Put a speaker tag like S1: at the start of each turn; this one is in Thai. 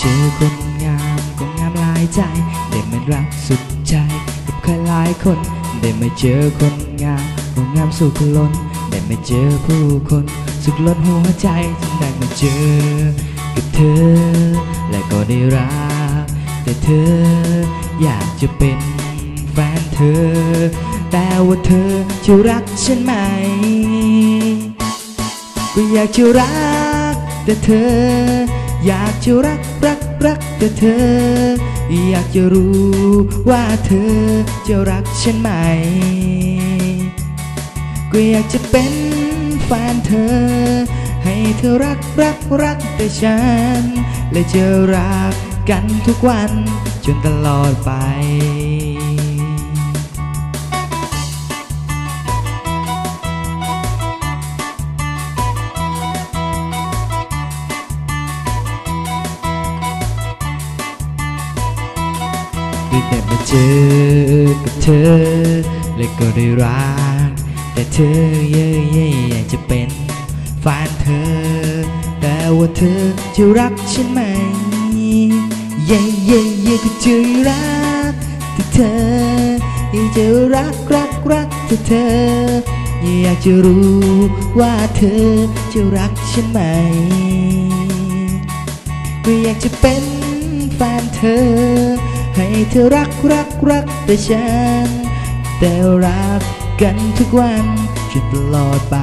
S1: จอคนงามก็งามหลายใจ ได้มารักสุดใจกับใครหลายคน ได้มาเจอคนงามก็งามสุขล้น ได้มาเจอผู้คน สุขล้นหัวใจจึงได้มาเจอ กับเธอ และก็ได้รัก แต่เธออยากจะเป็นแฟนเธอ แต่ว่าเธอจะรักฉันไหม ก็อยากจะรัก แต่เธอ อยากจะรักรักรักแต่เธอ อยากจะรู้ว่าเธอจะรักฉันไหม ก็อยากจะเป็นแฟนเธอ ให้เธอรักรักรักแต่ฉัน และจะรักกันทุกวันจนตลอดไป ได้แต่มาเจอกับเธอ และก็ได้รัก แต่เธอเย่เย่อยากจะเป็นแฟนเธอ แต่ว่าเธอจะรักฉันไหม เย่เย่เย่ก็จะรักแต่เธออยากจะรักรักรักแต่เธอ อยากจะรู้ว่าเธอจะรักฉันไหมก็อยากจะเป็นแฟนเธอ ให้เธอรักรักรักแต่ฉัน แต่รักกันทุกวันจนตลอดไป